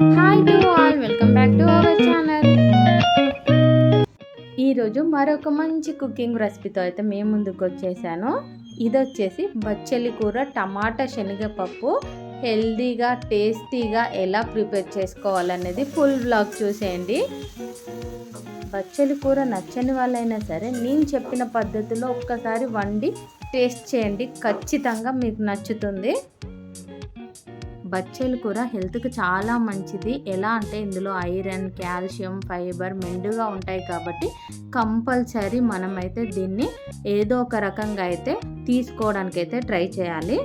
Hi to all welcome back to our channel ఈరోజు మరొక మంచి కుకింగ్ రెసిపీతో అయితే మేము ముందుకు వచ్చేసాను. ఇది వచ్చేసి బచ్చలి కూర టమాటా శనగపప్పు. హెల్దీగా టేస్టీగా ఎలా ప్రిపేర్ చేసుకోవాలనేది ఫుల్ బ్లాగ్ చూసేయండి. బచ్చలి కూర నచ్చని వాళ్ళైనా సరే నేను చెప్పిన పద్ధతిలో ఒక్కసారి వండి టేస్ట్ చేయండి. ఖచ్చితంగా మీకు నచ్చుతుంది. బచ్చలి కూర హెల్త్కి చాలా మంచిది. ఎలా అంటే ఇందులో ఐరన్ కాల్షియం ఫైబర్ మెండుగా ఉంటాయి కాబట్టి కంపల్సరీ మనమైతే దీన్ని ఏదో ఒక రకంగా అయితే తీసుకోవడానికి అయితే ట్రై చేయాలి.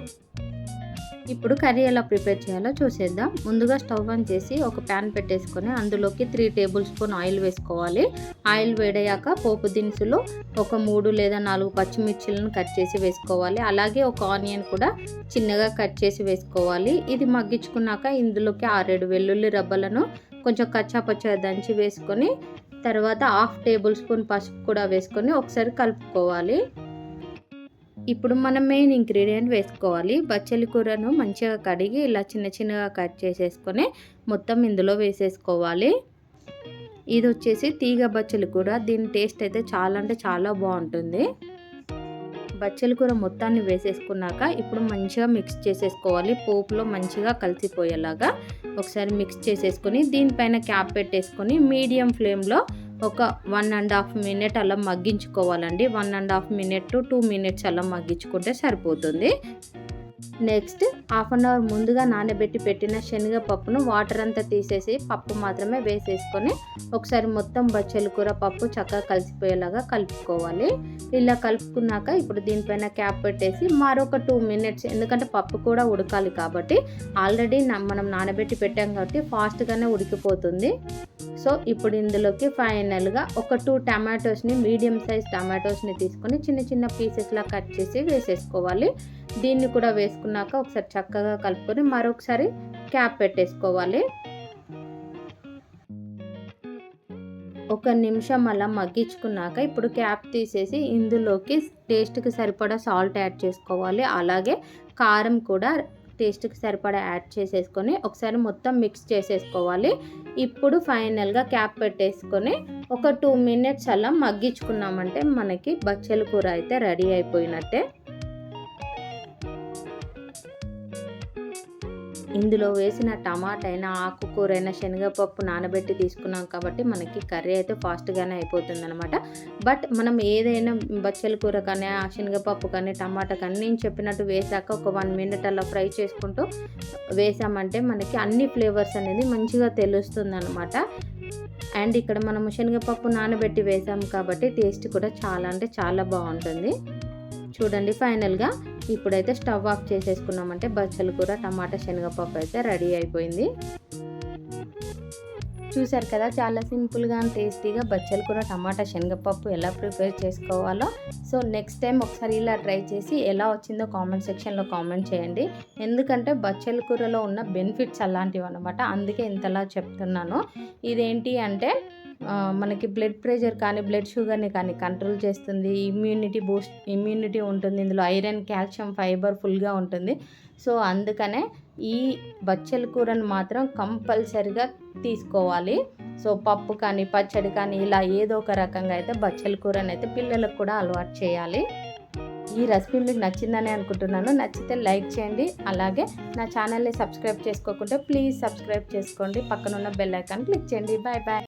ఇప్పుడు కర్రీ ఎలా ప్రిపేర్ చేయాలో చూసేద్దాం. ముందుగా స్టవ్ ఆన్ చేసి ఒక ప్యాన్ పెట్టేసుకొని అందులోకి త్రీ టేబుల్ స్పూన్ ఆయిల్ వేసుకోవాలి. ఆయిల్ వేడయ్యాక పోపు దినుసులు ఒక మూడు లేదా నాలుగు పచ్చిమిర్చిలను కట్ చేసి వేసుకోవాలి. అలాగే ఒక ఆనియన్ కూడా చిన్నగా కట్ చేసి వేసుకోవాలి. ఇది మగ్గించుకున్నాక ఇందులోకి ఆరేడు వెల్లుల్లి రబ్బలను కొంచెం కచ్చాపచ్చా దంచి వేసుకొని తర్వాత హాఫ్ టేబుల్ స్పూన్ పసుపు కూడా వేసుకొని ఒకసారి కలుపుకోవాలి. ఇప్పుడు మనం మెయిన్ ఇంగ్రీడియంట్ వేసుకోవాలి. బచ్చలి కూరను మంచిగా కడిగి ఇలా చిన్న చిన్నగా కట్ చేసేసుకొని మొత్తం ఇందులో వేసేసుకోవాలి. ఇది వచ్చేసి తీగ బచ్చలి కూర. దీని టేస్ట్ అయితే చాలా అంటే చాలా బాగుంటుంది. బచ్చలి కూర మొత్తాన్ని వేసేసుకున్నాక ఇప్పుడు మంచిగా మిక్స్ చేసేసుకోవాలి. పోపులో మంచిగా కలిసిపోయేలాగా ఒకసారి మిక్స్ చేసేసుకొని దీనిపైన క్యాప్ పెట్టేసుకొని మీడియం ఫ్లేమ్లో ఒక వన్ అండ్ హాఫ్ మినిట్ అలా మగ్గించుకోవాలండి. One and half minute to two minutes అలా మగ్గించుకుంటే సరిపోతుంది. నెక్స్ట్ హాఫ్ అన్ అవర్ ముందుగా నానబెట్టి పెట్టిన శనగపప్పును వాటర్ అంతా తీసేసి పప్పు మాత్రమే వేసేసుకొని ఒకసారి మొత్తం బచ్చల కూర పప్పు చక్కగా కలిసిపోయేలాగా కలుపుకోవాలి. ఇలా కలుపుకున్నాక ఇప్పుడు దీనిపైన క్యాప్ పెట్టేసి మరొక టూ మినిట్స్ ఎందుకంటే పప్పు కూడా ఉడకాలి కాబట్టి ఆల్రెడీ మనం నానబెట్టి పెట్టాం కాబట్టి ఫాస్ట్గానే ఉడికిపోతుంది. సో ఇప్పుడు ఇందులోకి ఫైనల్గా ఒక టూ టమాటోస్ని మీడియం సైజ్ టమాటోస్ని తీసుకొని చిన్న చిన్న పీసెస్లా కట్ చేసి వేసేసుకోవాలి. దీన్ని కూడా వేసుకున్నాక ఒకసారి చక్కగా కలుపుకొని మరొకసారి క్యాప్ పెట్టేసుకోవాలి. ఒక నిమిషం అలా మగ్గించుకున్నాక ఇప్పుడు క్యాప్ తీసేసి ఇందులోకి టేస్ట్కి సరిపడా సాల్ట్ యాడ్ చేసుకోవాలి. అలాగే కారం కూడా టేస్ట్కి సరిపడా యాడ్ చేసేసుకొని ఒకసారి మొత్తం మిక్స్ చేసేసుకోవాలి. ఇప్పుడు ఫైనల్గా క్యాప్ పెట్టేసుకొని ఒక టూ మినిట్స్ అలా మగ్గించుకున్నామంటే మనకి బచ్చల కూర అయితే రెడీ అయిపోయినట్టే. ఇందులో వేసిన టమాటా అయినా ఆకుకూర అయినా శనగపప్పు నానబెట్టి తీసుకున్నాం కాబట్టి మనకి కర్రీ అయితే ఫాస్ట్గానే అయిపోతుంది అనమాట బట్ మనం ఏదైనా బచ్చల కూర కానీ ఆ శనగపప్పు కానీ టమాటా కానీ నేను చెప్పినట్టు వేసాక ఒక వన్ మినిట్ అలా ఫ్రై చేసుకుంటూ వేసామంటే మనకి అన్ని ఫ్లేవర్స్ అనేది మంచిగా తెలుస్తుంది అనమాట అండ్ ఇక్కడ మనం శనగపప్పు నానబెట్టి వేసాం కాబట్టి టేస్ట్ కూడా చాలా అంటే చాలా బాగుంటుంది. చూడండి ఫైనల్గా ఇప్పుడైతే స్టవ్ ఆఫ్ చేసేసుకున్నామంటే బచ్చల కూర టమాటా శనగపప్పు అయితే రెడీ అయిపోయింది. చూసారు కదా చాలా సింపుల్గా టేస్టీగా బచ్చల కూర టమాటా శనగపప్పు ఎలా ప్రిపేర్ చేసుకోవాలో. సో నెక్స్ట్ టైం ఒకసారి ఇలా ట్రై చేసి ఎలా వచ్చిందో కామెంట్ సెక్షన్లో కామెంట్ చేయండి. ఎందుకంటే బచ్చల కూరలో ఉన్న బెనిఫిట్స్ అలాంటివి అనమాట అందుకే ఇంతలా చెప్తున్నాను. ఇదేంటి అంటే మనకి బ్లడ్ ప్రెషర్ కానీ బ్లడ్ షుగర్ని కానీ కంట్రోల్ చేస్తుంది. ఇమ్యూనిటీ బూస్ట్ ఇమ్యూనిటీ ఉంటుంది. ఇందులో ఐరన్ కాల్షియం ఫైబర్ ఫుల్గా ఉంటుంది. సో అందుకనే ఈ బచ్చల కూరను మాత్రం కంపల్సరిగా తీసుకోవాలి. సో పప్పు కానీ పచ్చడి కానీ ఇలా ఏదో ఒక రకంగా అయితే బచ్చల కూరని అయితే పిల్లలకు కూడా అలవాటు చేయాలి. ఈ రెసిపీ మీకు నచ్చిందని అనుకుంటున్నాను. నచ్చితే లైక్ చేయండి. అలాగే నా ఛానల్ని సబ్స్క్రైబ్ చేసుకోకుంటే ప్లీజ్ సబ్స్క్రైబ్ చేసుకోండి. పక్కనున్న బెల్ ఐకాన్ క్లిక్ చేయండి. Bye bye.